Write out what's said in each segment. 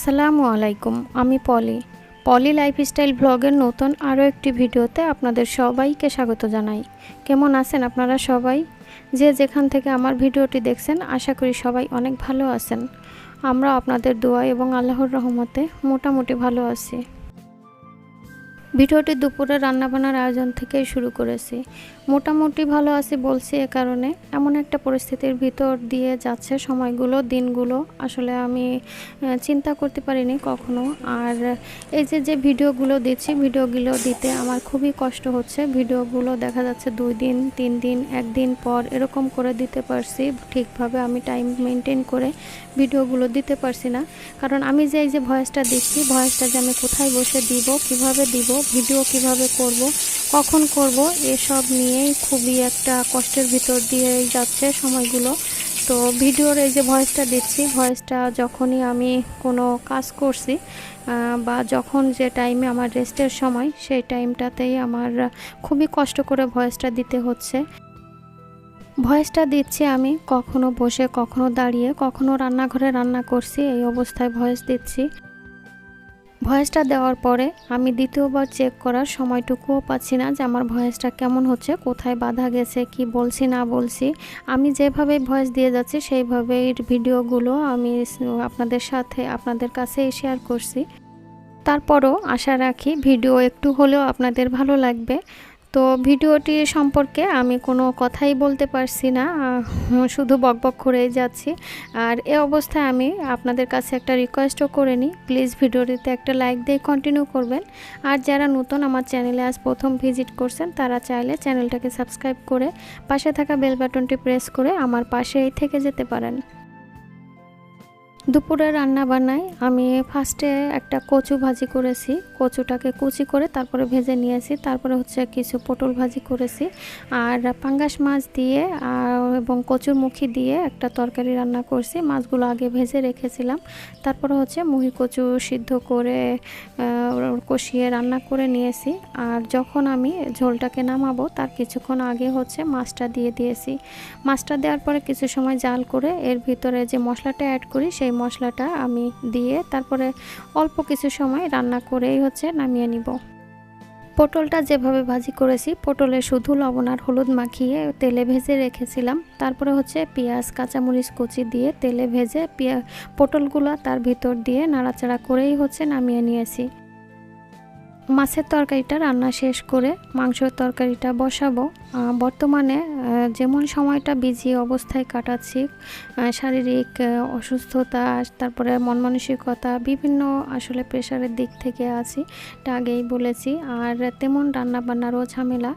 আসসালামু আলাইকুম, আমি পলি। পলি লাইফস্টাইল ব্লগের নতুন আরও একটি ভিডিওতে আপনাদের সবাইকে স্বাগত জানাই। কেমন আছেন আপনারা সবাই? যে যেখান থেকে আমার ভিডিওটি দেখছেন, আশা করি সবাই অনেক ভালো আছেন। আমরা আপনাদের দোয়া এবং আল্লাহর রহমতে মোটামুটি ভালো আছি। ভিডিওটি দুপুরে রান্নাবান্নার আয়োজন থেকেই শুরু করেছি। মোটামুটি ভালো আছি বলছি এ কারণে। এমন একটা পরিস্থিতির ভিতর দিয়ে যাচ্ছে সময়গুলো, দিনগুলো। আসলে আমি চিন্তা করতে পারিনি কখনো। আর এই যে যে ভিডিওগুলো দিচ্ছি, ভিডিওগুলো দিতে আমার খুবই কষ্ট হচ্ছে। ভিডিওগুলো দেখা যাচ্ছে দুই দিন, তিন দিন, একদিন পর এরকম করে দিতে পারছি। ঠিকভাবে আমি টাইম মেনটেন করে ভিডিওগুলো দিতে পারছি না। কারণ আমি যে, এই যে, ভয়েসটা দিচ্ছি, ভয়েসটা যে আমি কোথায় বসে দিব, কীভাবে দিব ভিডিও কীভাবে করব, কখন করব, এসব নিয়েই খুবই একটা কষ্টের ভিতর দিয়ে যাচ্ছে সময়গুলো। তো ভিডিওর এই যে ভয়েসটা দিচ্ছি ভয়েসটা যখনই আমি কোনো কাজ করছি বা যখন যে টাইমে আমার রেস্টের সময়, সেই টাইমটাতেই আমার খুবই কষ্ট করে ভয়েসটা দিতে হচ্ছে। ভয়েসটা দিচ্ছি আমি কখনো বসে, কখনো দাঁড়িয়ে, কখনো রান্নাঘরে রান্না করছি, এই অবস্থায় ভয়েস দিচ্ছি। ভয়েসটা দেওয়ার পরে আমি দ্বিতীয়বার চেক করার সময়টুকুও পাচ্ছি না যে আমার ভয়েসটা কেমন হচ্ছে, কোথায় বাধা গেছে, কি বলছি, না বলছি। আমি যেভাবে ভয়েস দিয়ে যাচ্ছি, সেইভাবেই ভিডিওগুলো আমি আপনাদের সাথে, আপনাদের কাছে শেয়ার করছি। তারপরও আশা রাখি ভিডিও একটু হলেও আপনাদের ভালো লাগবে। তো ভিডিওটি সম্পর্কে আমি কোনো কথাই বলতে পারছি না শুধু বকবক করেই যাচ্ছি। আর এ অবস্থায় আমি আপনাদের কাছে একটা রিকোয়েস্টও করে নিই। প্লিজ ভিডিওটিতে একটা লাইক দিয়ে কন্টিনিউ করবেন। আর যারা নতুন আমার চ্যানেলে আজ প্রথম ভিজিট করছেন, তারা চাইলে চ্যানেলটাকে সাবস্ক্রাইব করে পাশে থাকা বেল বাটনটি প্রেস করে আমার পাশেই থেকে যেতে পারেন। দুপুরে রান্না বানাই। আমি ফার্স্টে একটা কচু ভাজি করেছি। কচুটাকে কুচি করে তারপরে ভেজে নিয়েছি। তারপরে হচ্ছে কিছু পটল ভাজি করেছি। আর পাঙ্গাস মাছ দিয়ে এবং কচুর মুখি দিয়ে একটা তরকারি রান্না করছি। মাছগুলো আগে ভেজে রেখেছিলাম। তারপরে হচ্ছে মুহি কচু সিদ্ধ করে কষিয়ে রান্না করে নিয়েছি। আর যখন আমি ঝোলটাকে নামাবো, তার কিছুক্ষণ আগে হচ্ছে মাছটা দিয়ে দিয়েছি। মাছটা দেওয়ার পরে কিছু সময় জাল করে এর ভিতরে যে মশলাটা অ্যাড করি, সেই মশলাটা আমি দিয়ে তারপরে অল্প কিছু সময় রান্না করেই হচ্ছে নামিয়ে নিব। পটলটা যেভাবে ভাজি করেছি, পটলে শুধু লবণ আর হলুদ মাখিয়ে তেলে ভেজে রেখেছিলাম। তারপরে হচ্ছে পেঁয়াজ, কাঁচামরিচ কুচি দিয়ে তেলে ভেজে পেঁয়া, পটলগুলো তার ভিতর দিয়ে নাড়াচাড়া করেই হচ্ছে নামিয়ে নিয়েছি। মাছের তরকারিটা রান্না শেষ করে মাংসের তরকারিটা বসাবো। বর্তমানে যেমন সময়টা বিজি অবস্থায় কাটাচ্ছি শারীরিক অসুস্থতা, তারপরে মন মানসিকতা বিভিন্ন আসলে প্রেশারের দিক থেকে আছি, এটা আগেই বলেছি। আর তেমন রান্না বান্নারও ঝামেলা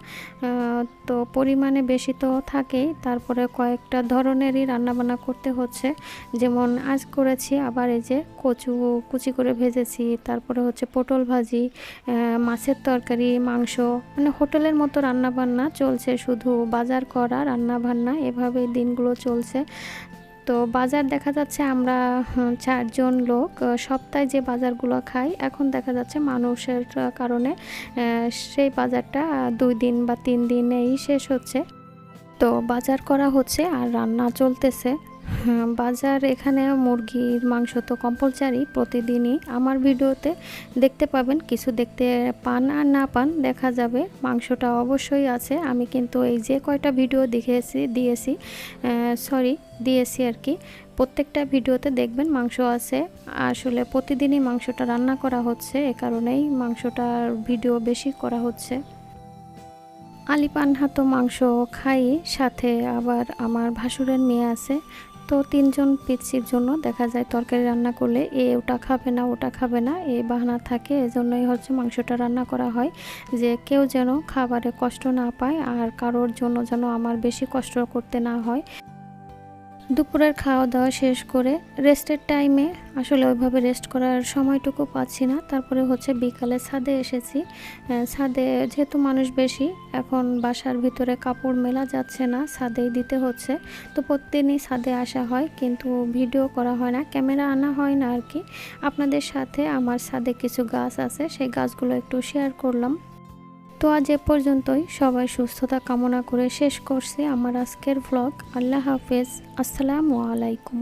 তো পরিমাণে বেশি তো থাকেই, তারপরে কয়েকটা ধরনেরই রান্নাবান্না করতে হচ্ছে। যেমন আজ করেছি, আবার এই যে কচু, কুচি করে ভেজেছি, তারপরে হচ্ছে পটল ভাজি মাছের তরকারি, মাংস মানে হোটেলের মতো রান্না বান্না চলছে শুধু বাজার করা রান্না বান্না এভাবে দিনগুলো চলছে। তো বাজার দেখা যাচ্ছে আমরা চারজন লোক সপ্তাহে যে বাজারগুলো খাই, এখন দেখা যাচ্ছে মানুষের কারণে সেই বাজারটা দুই দিন বা তিন দিনেই শেষ হচ্ছে। তো বাজার করা হচ্ছে আর রান্না চলতেছে। বাজার এখানে মুরগির মাংস তো কম্পালসারি প্রতিদিনই। আমার ভিডিওতে দেখতে পাবেন, কিছু দেখতে পান আর না পান দেখা যাবে। মাংসটা অবশ্যই আছে। আমি কিন্তু এই যে কয়টা ভিডিও দেখেছি, দিয়েছি সরি দিয়েছি আর কি। প্রত্যেকটা ভিডিওতে দেখবেন মাংস আছে। আসলে প্রতিদিনই মাংসটা রান্না করা হচ্ছে, এ কারণেই মাংসটার ভিডিও বেশি করা হচ্ছে। আলি পানহা তো মাংস খাই, সাথে আবার আমার ভাসুরের মেয়ে আছে। তো তিনজন পিচ্ছির জন্য দেখা যায় তরকারি রান্না করলে এ ওটা খাবে না, ওটা খাবে না, এ বাহানা থাকে। এজন্যই হচ্ছে মাংসটা রান্না করা হয় যে কেউ যেন খাবারে কষ্ট না পায় আর কারোর জন্য যেন আমার বেশি কষ্ট করতে না হয়। দুপুরের খাওয়া দাওয়া শেষ করে রেস্টের টাইমে আসলে ওইভাবে রেস্ট করার সময়টুকু পাচ্ছি না। তারপরে হচ্ছে বিকালে ছাদে এসেছি। ছাদে যেহেতু মানুষ বেশি, এখন বাসার ভিতরে কাপড় মেলা যাচ্ছে না, ছাদেই দিতে হচ্ছে। তো প্রতিদিনই ছাদে আসা হয়, কিন্তু ভিডিও করা হয় না, ক্যামেরা আনা হয় না আর কি। আপনাদের সাথে আমার ছাদে কিছু গাছ আছে, সেই গাছগুলো একটু শেয়ার করলাম। তো আজ এ পর্যন্তই। সবাই সুস্থতা কামনা করে শেষ করছি আমার আজকের ভ্লগ আল্লাহ হাফেজ। আসসালামু আলাইকুম।